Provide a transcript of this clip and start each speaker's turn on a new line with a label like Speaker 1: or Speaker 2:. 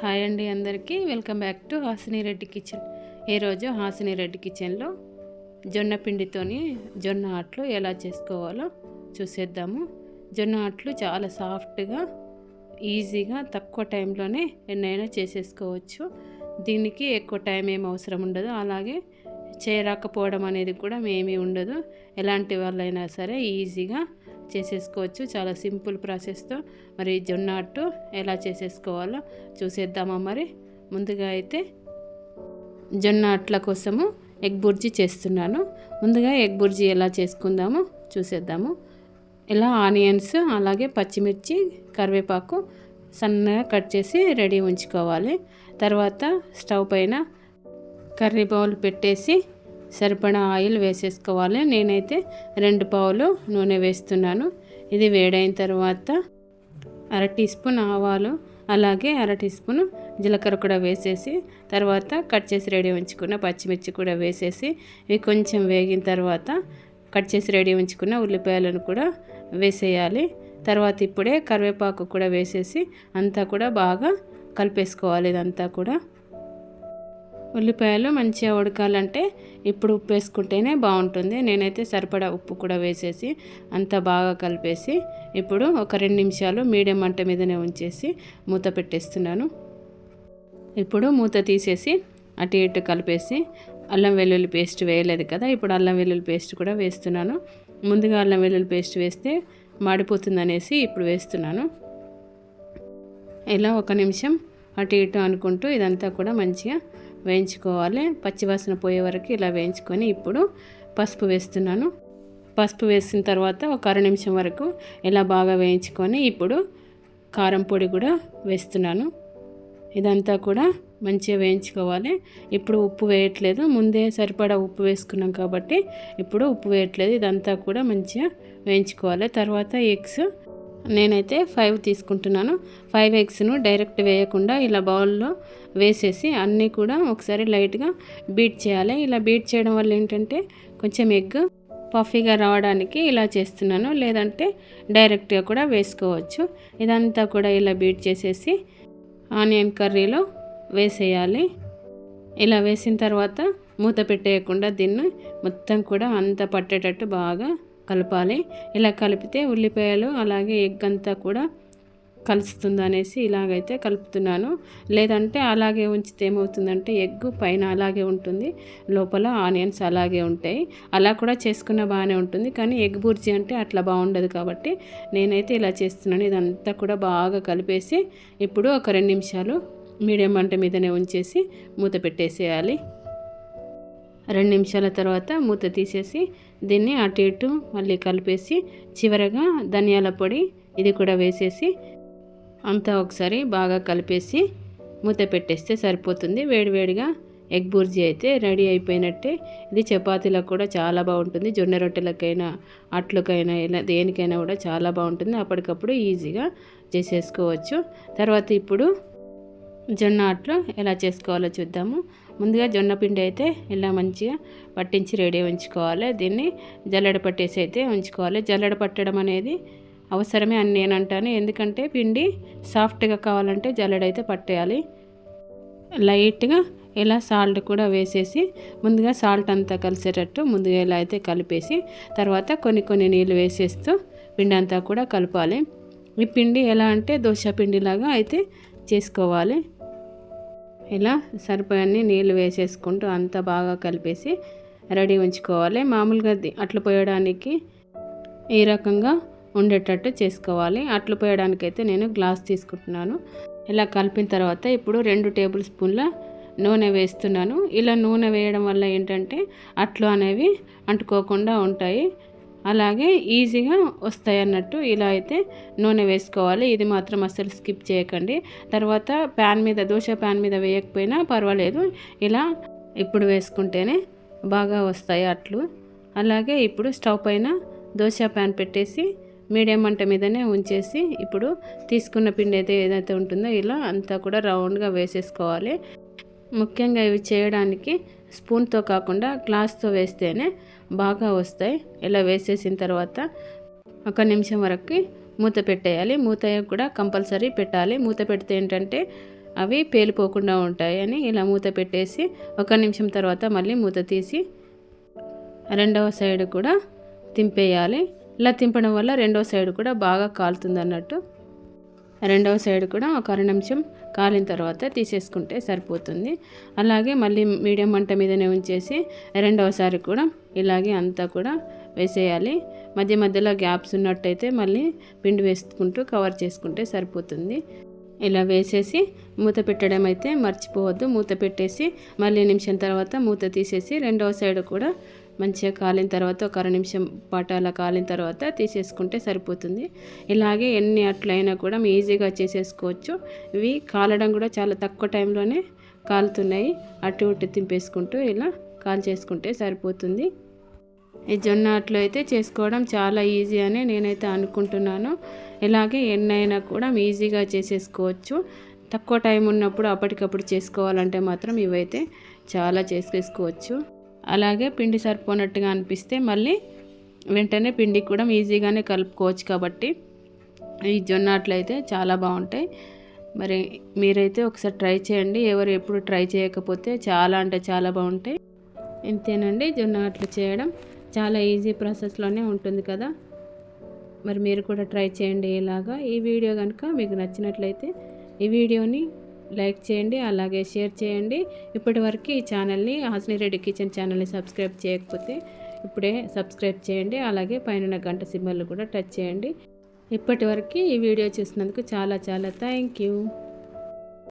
Speaker 1: Hi అండి అందరికీ. Welcome back to Hasini Reddy kitchen. ఈరోజు హాసిని రెడ్డి కిచెన్లో జొన్న పిండితోని జొన్న ఆట్లు ఎలా చేసుకోవాలో చూసేద్దాము. జొన్న ఆట్లు చాలా సాఫ్ట్గా ఈజీగా తక్కువ టైంలోనే ఎన్నైనా చేసేసుకోవచ్చు. దీనికి ఎక్కువ టైం ఏం అవసరం ఉండదు. అలాగే చేయరాకపోవడం అనేది కూడా ఏమీ ఉండదు. ఎలాంటి వాళ్ళైనా సరే ఈజీగా చేసేసుకోవచ్చు. చాలా సింపుల్ ప్రాసెస్తో. మరి జొన్న అట్టు ఎలా చేసేసుకోవాలో చూసేద్దామా మరి. ముందుగా అయితే జొన్న అట్ల కోసము ఎగ్ బుర్జీ చేస్తున్నాను. ముందుగా ఎగ్ బుర్జీ ఎలా చేసుకుందామో చూసేద్దాము. ఇలా ఆనియన్స్ అలాగే పచ్చిమిర్చి కరివేపాకు సన్నగా కట్ చేసి రెడీ ఉంచుకోవాలి. తర్వాత స్టవ్ పైన కర్రీ బౌల్ పెట్టేసి సరిపడా ఆయిల్ వేసేసుకోవాలి. నేనైతే రెండు పావులు నూనె వేస్తున్నాను. ఇది వేడైన తర్వాత అర టీ స్పూన్ ఆవాలు అలాగే అర టీ స్పూన్ జీలకర్ర కూడా వేసేసి తర్వాత కట్ చేసి రెడీ ఉంచుకున్న పచ్చిమిర్చి కూడా వేసేసి ఇవి కొంచెం వేగిన తర్వాత కట్ చేసి రెడీ ఉంచుకున్న ఉల్లిపాయలను కూడా వేసేయాలి. తర్వాత ఇప్పుడే కరివేపాకు కూడా వేసేసి అంతా కూడా బాగా కలిపేసుకోవాలి. ఇదంతా కూడా ఉల్లిపాయలు మంచిగా ఉడకాలంటే ఇప్పుడు ఉప్పు వేసుకుంటేనే బాగుంటుంది. నేనైతే సరిపడా ఉప్పు కూడా వేసేసి అంతా బాగా కలిపేసి ఇప్పుడు ఒక రెండు నిమిషాలు మీడియం మంట మీదనే ఉంచేసి మూత పెట్టేస్తున్నాను. ఇప్పుడు మూత తీసేసి అటు ఇటు కలిపేసి అల్లం వెల్లుల్లి పేస్ట్ వేయలేదు కదా ఇప్పుడు అల్లం వెల్లుల్లి పేస్ట్ కూడా వేస్తున్నాను. ముందుగా అల్లం వెల్లుల్లి పేస్ట్ వేస్తే మాడిపోతుందనేసి ఇప్పుడు వేస్తున్నాను. ఇలా ఒక నిమిషం అటు ఇటు అనుకుంటూ ఇదంతా కూడా మంచిగా వేయించుకోవాలి. పచ్చివాసన పోయే వరకు ఇలా వేయించుకొని ఇప్పుడు పసుపు వేస్తున్నాను. పసుపు వేసిన తర్వాత ఒక అర నిమిషం వరకు ఇలా బాగా వేయించుకొని ఇప్పుడు కారం పొడి కూడా వేస్తున్నాను. ఇదంతా కూడా మంచిగా వేయించుకోవాలి. ఇప్పుడు ఉప్పు వేయట్లేదు. ముందే సరిపడా ఉప్పు వేసుకున్నాం కాబట్టి ఇప్పుడు ఉప్పు వేయట్లేదు. ఇదంతా కూడా మంచిగా వేయించుకోవాలి. తర్వాత ఎగ్స్ నేనైతే ఫైవ్ తీసుకుంటున్నాను. ఫైవ్ ఎగ్స్ను డైరెక్ట్ వేయకుండా ఇలా బౌల్లో వేసేసి అన్నీ కూడా ఒకసారి లైట్గా బీట్ చేయాలి. ఇలా బీట్ చేయడం వల్ల ఏంటంటే కొంచెం ఎగ్ పఫీగా రావడానికి ఇలా చేస్తున్నాను. లేదంటే డైరెక్ట్గా కూడా వేసుకోవచ్చు. ఇదంతా కూడా ఇలా బీట్ చేసేసి ఆనియన్ కర్రీలో వేసేయాలి. ఇలా వేసిన తర్వాత మూత పెట్టేయకుండా దీన్ని మొత్తం కూడా అంత పట్టేటట్టు బాగా కలపాలి. ఇలా కలిపితే ఉల్లిపాయలు అలాగే ఎగ్ అంతా కూడా కలుస్తుంది అనేసి ఇలాగైతే కలుపుతున్నాను. లేదంటే అలాగే ఉంచితే ఏమవుతుందంటే ఎగ్ పైన అలాగే ఉంటుంది లోపల ఆనియన్స్ అలాగే ఉంటాయి. అలా కూడా చేసుకున్న బాగానే ఉంటుంది. కానీ ఎగ్ బుర్జీ అంటే అట్లా బాగుండదు కాబట్టి నేనైతే ఇలా చేస్తున్నాను. ఇదంతా కూడా బాగా కలిపేసి ఇప్పుడు ఒక రెండు నిమిషాలు మీడియం మంట మీదనే ఉంచేసి మూత పెట్టేసేయాలి. రెండు నిమిషాల తర్వాత మూత తీసేసి దీన్ని అటు ఇటు మళ్ళీ కలిపేసి చివరగా ధనియాల పొడి ఇది కూడా వేసేసి అంతా ఒకసారి బాగా కలిపేసి మూత పెట్టేస్తే సరిపోతుంది. వేడివేడిగా ఎగ్ బుర్జీ అయితే రెడీ అయిపోయినట్టే. ఇది చపాతీలకు కూడా చాలా బాగుంటుంది. జొన్న రొట్టెలకైనా అట్లకైనా ఇలా దేనికైనా కూడా చాలా బాగుంటుంది. అప్పటికప్పుడు ఈజీగా చేసేసుకోవచ్చు. తర్వాత ఇప్పుడు జొన్న అట్లు ఎలా చేసుకోవాలో చూద్దాము. ముందుగా జొన్న పిండి అయితే ఇలా మంచిగా పట్టించి రెడీ ఉంచుకోవాలి. దీన్ని జల్లెడ పట్టేసి అయితే ఉంచుకోవాలి. జల్లెడ పట్టడం అనేది అవసరమే అని నేను అంటాను. ఎందుకంటే పిండి సాఫ్ట్గా కావాలంటే జల్లెడ అయితే పట్టేయాలి. లైట్గా ఇలా సాల్ట్ కూడా వేసేసి ముందుగా సాల్ట్ అంతా కలిసేటట్టు ముందుగా ఇలా అయితే కలిపేసి తర్వాత కొన్ని కొన్ని నీళ్ళు వేసేస్తూ పిండి అంతా కూడా కలపాలి. ఈ పిండి ఎలా అంటే దోశ పిండిలాగా అయితే చేసుకోవాలి. ఇలా సరిపోయన్ని నీళ్ళు వేసేసుకుంటూ అంతా బాగా కలిపేసి రెడీ ఉంచుకోవాలి. మామూలుగా అట్లు పోయడానికి ఈ రకంగా ఉండేటట్టు చేసుకోవాలి. అట్లు పోయడానికైతే నేను గ్లాస్ తీసుకుంటున్నాను. ఇలా కలిపిన తర్వాత ఇప్పుడు రెండు టేబుల్ స్పూన్ల నూనె వేస్తున్నాను. ఇలా నూనె వేయడం వల్ల ఏంటంటే అట్లు అనేవి అంటుకోకుండా ఉంటాయి. అలాగే ఈజీగా వస్తాయి అన్నట్టు ఇలా అయితే నూనె వేసుకోవాలి. ఇది మాత్రం అస్సలు స్కిప్ చేయకండి. తర్వాత ప్యాన్ మీద దోశ ప్యాన్ మీద వేయకపోయినా పర్వాలేదు. ఇలా ఇప్పుడు వేసుకుంటేనే బాగా వస్తాయి అట్లు. అలాగే ఇప్పుడు స్టవ్ పైన దోశ ప్యాన్ పెట్టేసి మీడియం మంట మీదనే ఉంచేసి ఇప్పుడు తీసుకున్న పిండి అయితే ఏదైతే ఉంటుందో ఇలా అంతా కూడా రౌండ్గా వేసేసుకోవాలి. ముఖ్యంగా ఇవి చేయడానికి స్పూన్తో కాకుండా గ్లాస్తో వేస్తేనే బాగా వస్తాయి. ఇలా వేసేసిన తర్వాత ఒక నిమిషం వరకు మూత పెట్టేయాలి. మూత కూడా కంపల్సరీ పెట్టాలి. మూత పెడితే ఏంటంటే అవి పేలిపోకుండా ఉంటాయి అని ఇలా మూత పెట్టేసి ఒక నిమిషం తర్వాత మళ్ళీ మూత తీసి రెండవ సైడ్ కూడా తింపేయాలి. ఇలా తింపడం వల్ల రెండవ సైడ్ కూడా బాగా కాలుతుంది అన్నట్టు. రెండవ సైడ్ కూడా ఒక అర నిమిషం కాలిన తర్వాత తీసేసుకుంటే సరిపోతుంది. అలాగే మళ్ళీ మీడియం మంట మీదనే ఉంచేసి రెండవసారి కూడా ఇలాగే అంతా కూడా వేసేయాలి. మధ్య మధ్యలో గ్యాప్స్ ఉన్నట్టయితే మళ్ళీ పిండి వేసుకుంటూ కవర్ చేసుకుంటే సరిపోతుంది. ఇలా వేసేసి మూత పెట్టడం అయితే మర్చిపోవద్దు. మూత పెట్టేసి మళ్ళీ నిమిషం తర్వాత మూత తీసేసి రెండవ సైడ్ కూడా మంచిగా కాలిన తర్వాత ఒక అర నిమిషం పాటు అలా కాలిన తర్వాత తీసేసుకుంటే సరిపోతుంది. ఇలాగే ఎన్ని అట్లయినా కూడా ఈజీగా చేసేసుకోవచ్చు. ఇవి కాలడం కూడా చాలా తక్కువ టైంలోనే కాలుతున్నాయి. అటు ఇటు తింపేసుకుంటూ ఇలా కాల్ చేసుకుంటే సరిపోతుంది. ఈ జొన్న అట్లు అయితే చేసుకోవడం చాలా ఈజీ అని నేనైతే అనుకుంటున్నాను. ఇలాగే ఎన్నైనా కూడా ఈజీగా చేసేసుకోవచ్చు. తక్కువ టైం ఉన్నప్పుడు అప్పటికప్పుడు చేసుకోవాలంటే మాత్రం ఇవైతే చాలా చేసేసుకోవచ్చు. అలాగే పిండి సరిపోనట్టుగా అనిపిస్తే మళ్ళీ వెంటనే పిండి కూడా ఈజీగానే కలుపుకోవచ్చు కాబట్టి ఈ జొన్న అట్లయితే చాలా బాగుంటాయి. మరి మీరైతే ఒకసారి ట్రై చేయండి. ఎవరు ఎప్పుడు ట్రై చేయకపోతే చాలా అంటే చాలా బాగుంటాయి. ఇంతేనండి జొన్న అట్లు చేయడం. చాలా ఈజీ ప్రాసెస్లోనే ఉంటుంది కదా. మరి మీరు కూడా ట్రై చేయండి ఇలాగా. ఈ వీడియో కనుక మీకు నచ్చినట్లయితే ఈ వీడియోని లైక్ చేయండి అలాగే షేర్ చేయండి. ఇప్పటివరకు ఈ ఛానల్ని హాసిని రెడ్డి కిచెన్ ఛానల్ని సబ్స్క్రైబ్ చేయకపోతే ఇప్పుడే సబ్స్క్రైబ్ చేయండి అలాగే పైన గంట సింబల్ కూడా టచ్ చేయండి. ఇప్పటివరకు ఈ వీడియో చూసినందుకు చాలా చాలా థ్యాంక్ యూ.